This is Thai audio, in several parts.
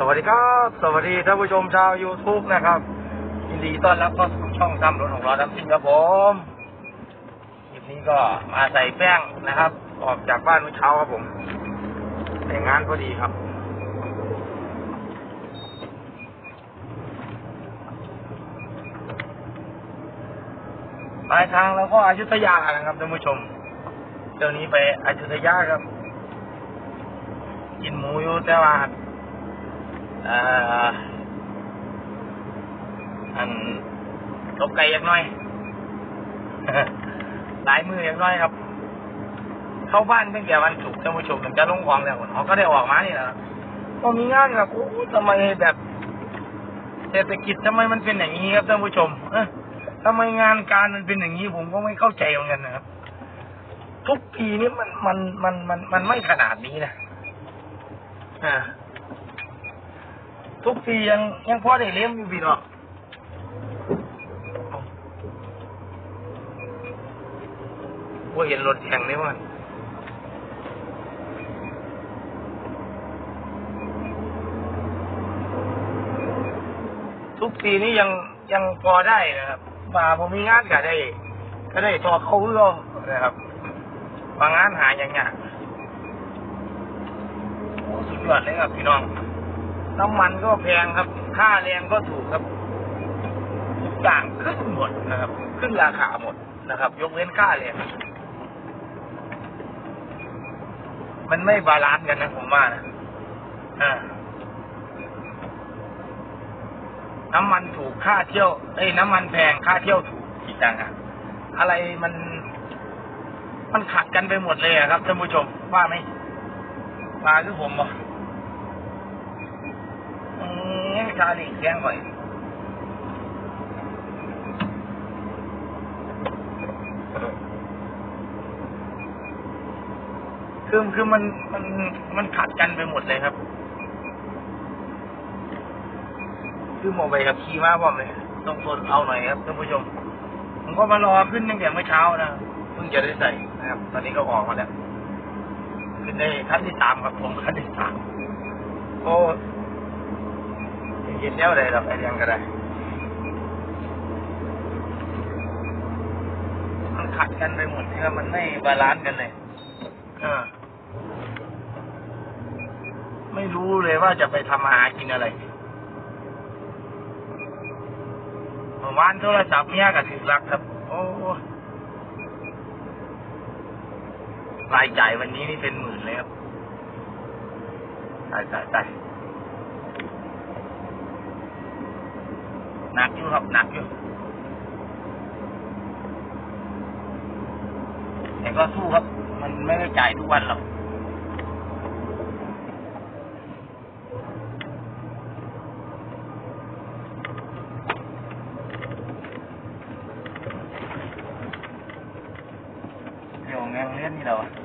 สวัสดีครับ สวัสดีท่านผู้ชมชาว YouTube นะครับยินดีต้อนรับเข้าสู่ช่องซ้ำรถของเราดำซิ่งครับผมคลิปนี้ก็มาใส่แป้งนะครับ ออกจากบ้านเมื่อเช้าครับผมในงานพอดีครับ ปลายทางเราก็อยุธยานะครับท่านผู้ชมเดี๋ยวนี้ไปอยุธยาครับ กินหมูอยู่แต่ว่า อ่ออันลบไก่ยังน้อยหลายมือยังน้อยครับ เข้าบ้านตั้งแต่วันศุกร์ท่านผู้ชมถึงจะลงของแล้วเขาก็ได้ออกมานี่แหละครับก็มีงานครับโอ้ทำไมแบบเศรษฐกิจทำไมมันเป็นอย่างนี้ครับท่านผู้ชม เออทำไมงานการมันเป็นอย่างนี้ผมก็ไม่เข้าใจเหมือนกันนะครับ ทุกปีนี้มันมันมันมันมันไม่ขนาดนี้นะอ่า ทุกปียังยังพอได้เลี้ยงอยู่พี่เนาะว่าเห็นรถแข่งนี่มันทุกปีนี้ยังยังพอได้นะครับมาผมมีงานก็ได้ ก็ได้ทอเขาเรื่องนะครับบางงานหาอย่างเงี้ยโอ้สุดยอดเลยครับพี่น้อง น้ำมันก็แพงครับ ค่าแรงก็ถูกครับทุกอย่างขึ้นหมดนะครับ ขึ้นราคาหมดนะครับ ยกเว้นค่าแรงมันไม่บาลานซ์กันนะผมว่านะอ่าน้ำมันถูกค่าเที่ยว เอ้ยน้ำมันแพงค่าเที่ยวถูกอีกต่างหากอะไรมัน มันขัดกันไปหมดเลยครับท่านผู้ชมว่าไหมมาคือผมบ่อื มชาลีแจ้งก่อยคือคือมันมันมันขัดกันไปหมดเลยครับ คือโมไปกับขี่มาผมเลยต้องทนเอาหน่อยครับท่านผู้ชม ผมก็มารอขึ้นตั้งแต่เมื่อเช้านะเพิ่งจะได้ใส่นะครับ ตอนนี้ก็ออกมาแล้วขึ้นได้ขั้นที่สามครับผมขั้นที่สามโอ้ เย็นแล้วเลยเราไปเรียนก็ได้มันขัดกันไปหมดนะครับมันไม่บาลานซ์กันเลยเออไม่รู้เลยว่าจะไปทำอาหารกินอะไรเมื่อวานโทรศัพท์เมียก็ถึงรักครับ โอ้รายจ่ายวันนี้นี่เป็นหมื่นเลยครับตายตายตาย หนักอยู่ครับหนักอยู่แต่ก็สู้ครับ มันไม่ได้จ่ายทุกวันหรอกเดี๋ยวแงงเล่นนี่เราอะ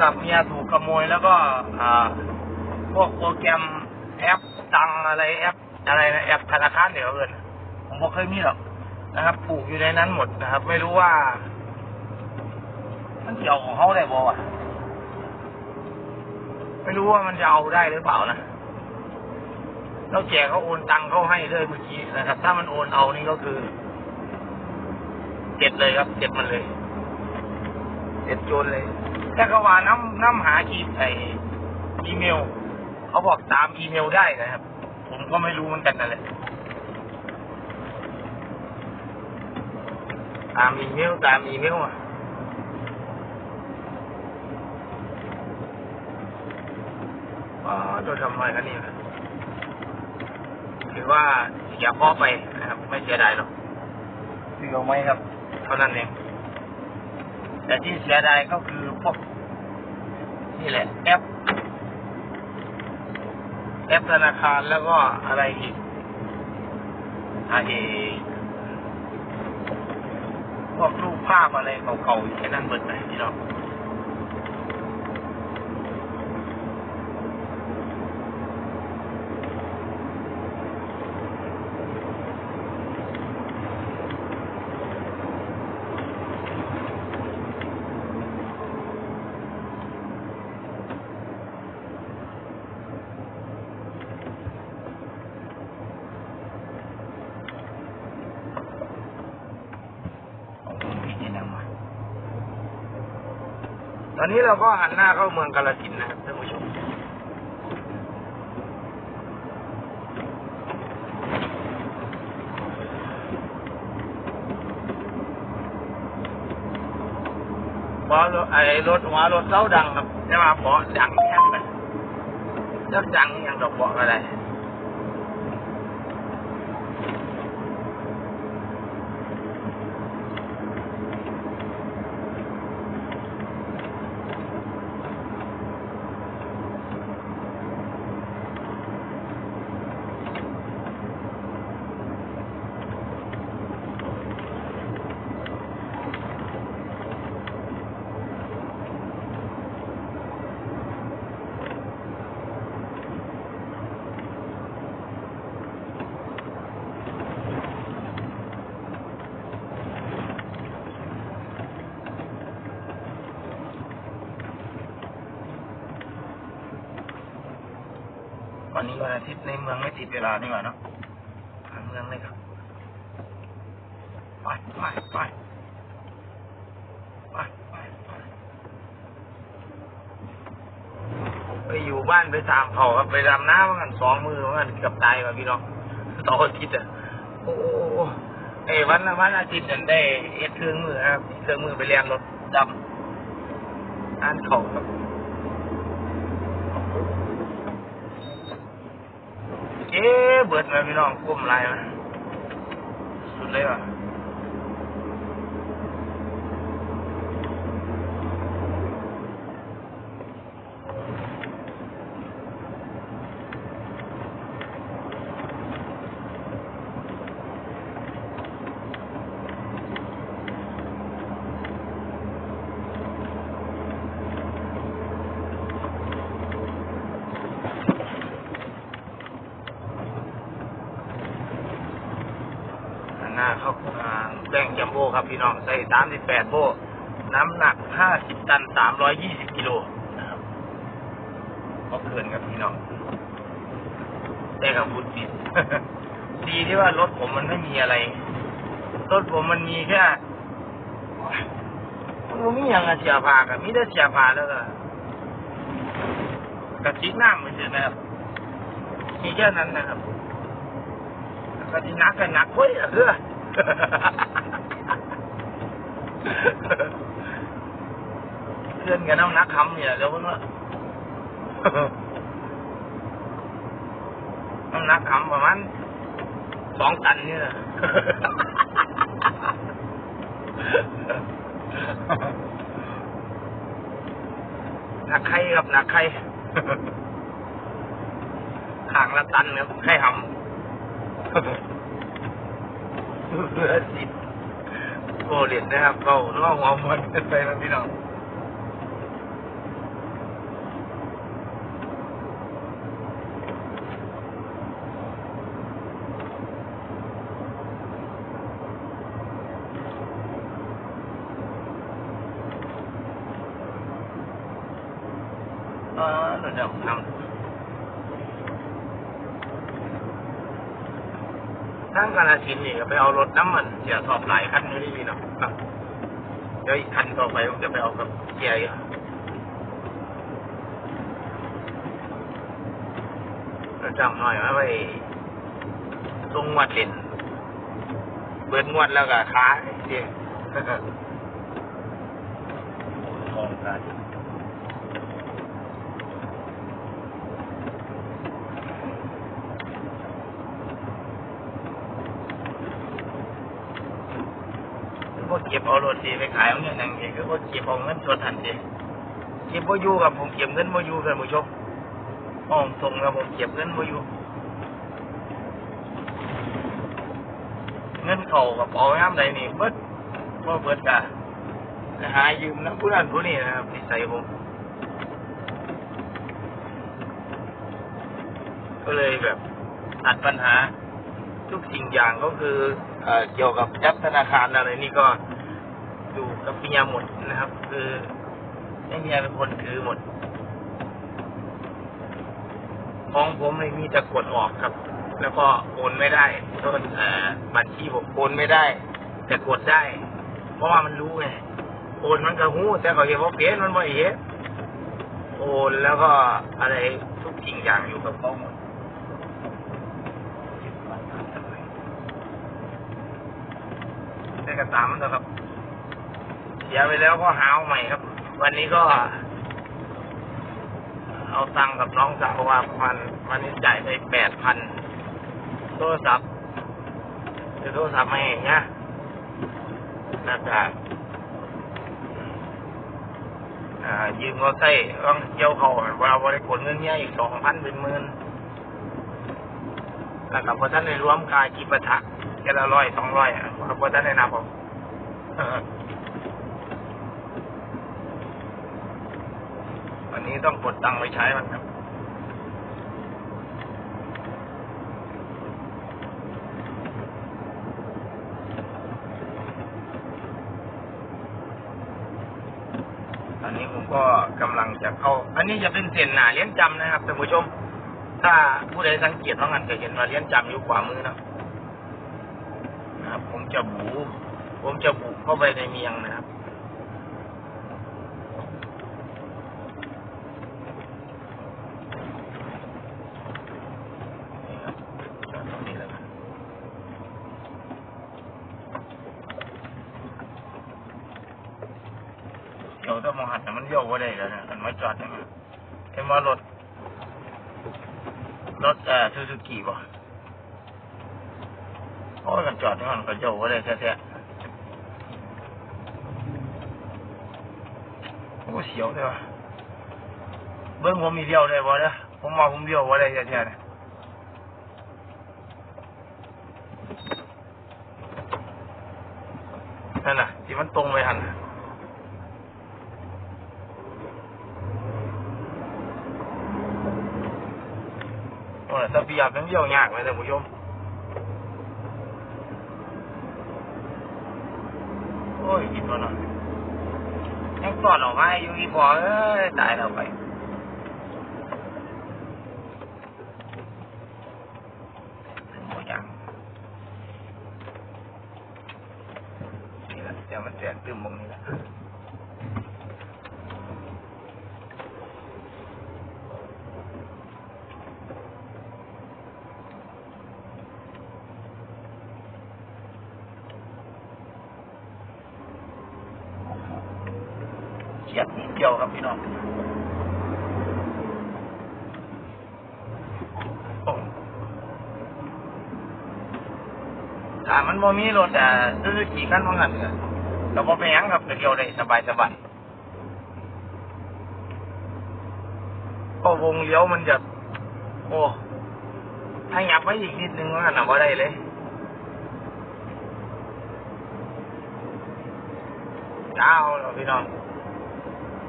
ศัพท์เมียถูกขโมยแล้วก็พวกโปรแกรมแอปตังอะไรแอปอะไรนะแอปธนาคารเดี๋ยวเอินผมบอกเคยมีหรอกนะครับผูกอยู่ในนั้นหมดนะครับ ไม่รู้ว่า มันจะเอาของเขาได้บ่วะไม่รู้ว่ามันจะเอาได้หรือเปล่านะแล้วแจกเขาโอนตังเขาให้เลยเมื่อกี้นะครับ ถ้ามันโอนเอานี่ก็คือเจ็ดเลยครับเจ็ดมันเลยเจ็ดโจนเลย แต่ก็ว่าน้ำน้ำหาขีดไออีเมล เขาบอกตามอีเมลได้นะครับ ผมก็ไม่รู้เหมือนกันนั่นแหละตามอีเมลตามอีเมลอะอ๋อจะทำอะไรกันนี่นะถือว่าเสียข้อไปนะครับ ไม่เสียดายหรอกซื้อเอาไหมครับ เท่านั้นเองแต่ที่เสียดายก็คือ พวกนี่แหละ แอป แอปธนาคารแล้วก็อะไรอีกอะไรพวกรูปภาพอะไรเก่าๆอยู่แค่นั้นเบิดไปพี่น้องของ อนนี้เราก็หันหน้าเข้าเมืองกาลสินนะครับท่านผู้ชมเพราะรถไอ้รถหัวรถเล้าดังครับใช่ไหมเบาะดังแค่ไหนจักดังอยังดอกบาะอะไร วันนี้วันอาทิตย์ในเมืองไม่ติดเวลานี่หว่าเนาะหางเมืองเลยครับ ไปไปไปไปไปไปไปอยู่บ้านไปตามเขาครับไปดำน้ำกันสองมือเหมือนกันเกือบตายว่ะพี่น้องต่ออาทิตย์อะโอ้โหไอ้วันละวันอาทิตย์นั่นได้เอ็ดเครื่องมือครับเครื่องมือไปเรียนรถดำอ่านเขาครับ เอ๊เบิดมาพี่น้องก้มลายมาสุดเลยว่ะหันหน้าเข้าอ่า แป้งจัมโบ้ครับพี่น้องใส่สามสิบแปดโบน้ำหนักห้าสิบตันสามร้อยยี่สิบกิโลนะครับก็เกินครับพี่น้องได้กับบุญบิดดีที่ว่ารถผมมันไม่มีอะไร รถผมมันมีแค่มันมีอย่างเสียผากับมีแต่เสียผาแล้วก็กระติกน้ำมันเฉยนะครับ มีแค่นั้นนะครับแล้วก็ที่นักกันนักเว้ยเพื่อ เพื่อนกันต้องนักคำเนี่ยแล้วเพิ่งว่าต้องนักคำประมาณสองตันเนี่ยหนักใครครับหนักใครขางละตันครับให้ทำ เหลือสิตโอเลียนนะครับเขาน้องหัวมันเป็นไปแล้วพี่น้องเออเดี๋ยวทำ ทั้งกาลสินนี่ก็ไปเอารถน้ำมันเสียสอบหลายคันอยู่ที่พี่น้องเดี๋ยวอีกคันต่อไปผมจะไปเอากับเกียร์อยู่เราจำหน่อยว่าไปลงงวัดเล่นเบิดงวดแล้วก็ค้าเสียทองกันพวก เก็บเอารถดีไปขายเอาเงินนั่งเองคือพวกเก็บเอาเงินสดทันทีเก็บบ่อยู่กับผมเก็บเงินบ่อยู่ท่านผู้ชมห้องทรงแล้วผมเก็บเงินไว้อยู่เงินเข่ากับเอาย่ามใดนี่เบิดบ่เบิดกะหายืมนะผู้นั้นผู้นี้นะครับนิสัยผมก็เลยแบบตัดปัญหาทุกสิ่งอย่างก็คือเอ่อเกี่ยวกับแอปธนาคารอะไรนี่ก็ อยู่กับเมียหมดนะครับ คือให้เมียเป็นคนถือหมด ของผมเลยมีแต่กดออกครับ แล้วก็โอนไม่ได้ต้นบัญชีผมโอนไม่ได้ แต่กดได้ เพราะว่ามันรู้ไงโอนมันก็หู้แต่เขาเห็นว่าเปลี่ยนมันบ่เห็นโอนแล้วก็อะไรทุกสิ่งอย่างอยู่กับเขาหมดได้กระตามนะครับ สียไปแล้วก็หาเอาใหม่ครับ วันนี้ก็ เอาตังกับน้องสาวว่ามันมันนี่จ่ายไปแปดพันโทรศัพท์คือโทรศัพท์ไม่เงี้ยน่าจะอ่ายืมเขาใช้ต้องเกี่ยวเขาว่าบริกรเงินเนี้ยอีกสองพันเป็นหมื่นแล้วกับพอท่านในรวมกายกีปะทะแค่ละร้อยสองร้อยอะพอท่านในนับผม วันนี้ต้องกดตังค์ไปใช้มันครับตอนนี้ผมก็กำลังจะเข้า อันนี้จะเป็นเส้นหนาเลี้ยนจำนะครับท่านผู้ชม ถ้าผู้ใดสังเกตว่างันจะเห็นว่าเลี้ยนจำอยู่ขวามือนะนะครับ ผมจะบู ผมจะบุกเข้าไปในเมียงนะครับ นี่ครับจอดตรงนี้แล้วกันเดี๋ยวถ้า มองหันน่ะมันเลี้ยวว่าได้แล้วนะมันมาจอดยังไงเอ็มว่ารถรถเอ่อซูซูกิบ่โอ้ยกันจอดที่มันก็เลี้ยวว่าได้แท้ๆโอ้เสียวเลยว่ะเบิ้งผมมีเลี้ยวได้บ่เด้อผมมาผมเลี้ยวว่าได้แท้ๆเนี่ยนั่นน่ะที่มันตรงไปหันน่ะโอ้ยถ้าเบียบยังเรี่ยวยากเลยท่านผู้ชมโอ้ยกินตัวหน่อยยังสอดออกมาอยู่อีพอเอ้ยตายแล้วไปโอ้ยยัง นี่แหละเดี๋ยวมันแตกตึมมงนี้แหละ เฉียดนิเดียวครับพี่น้องโอ้ถ้ามันบ่มีรถอะซูซูกิกันว่างั้นก็ก็บ่เป็นหยังครับเดียวได้สบายสบายพอวงเลี้ยวมันจะโอ้ถ้าหยับไว้อีกนิดนึงว่างั้นน่ะบ่ได้เลยจ้าวแล้วพี่น้อง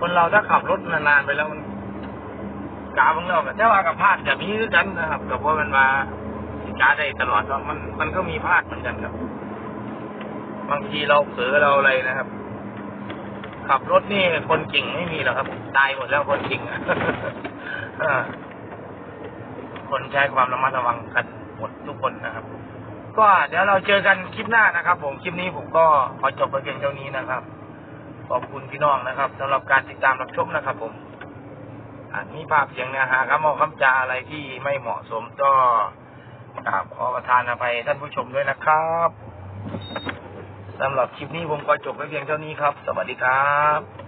คนเราถ้าขับรถนานๆไปแล้วมันกาบางเราก็แต่ว่ากับพลาดจะมีด้วยกันนะครับ กับว่ามันมาสิกาได้ตลอดมันมันก็มีพลาดเหมือนกันครับ บางทีเราเผลอเราอะไรนะครับ ขับรถนี่คนเก่งไม่มีหรอกครับตายหมดแล้วคนเก่งอะคนใช้ความระมัดระวังกันหมดทุกคนนะครับ ก็เดี๋ยวเราเจอกันคลิปหน้านะครับ ผมคลิปนี้ผมก็ขอจบไปเพียงเท่านี้นะครับ ขอบคุณพี่น้องนะครับสำหรับการติดตามรับชมนะครับผมอันนี้ภาพเสียงเนื้อหาคำเอาคำจาอะไรที่ไม่เหมาะสมก็กราบขอประทานอภัยท่านผู้ชมด้วยนะครับสำหรับคลิปนี้ผมก็จบไว้เพียงเท่านี้ครับ สวัสดีครับ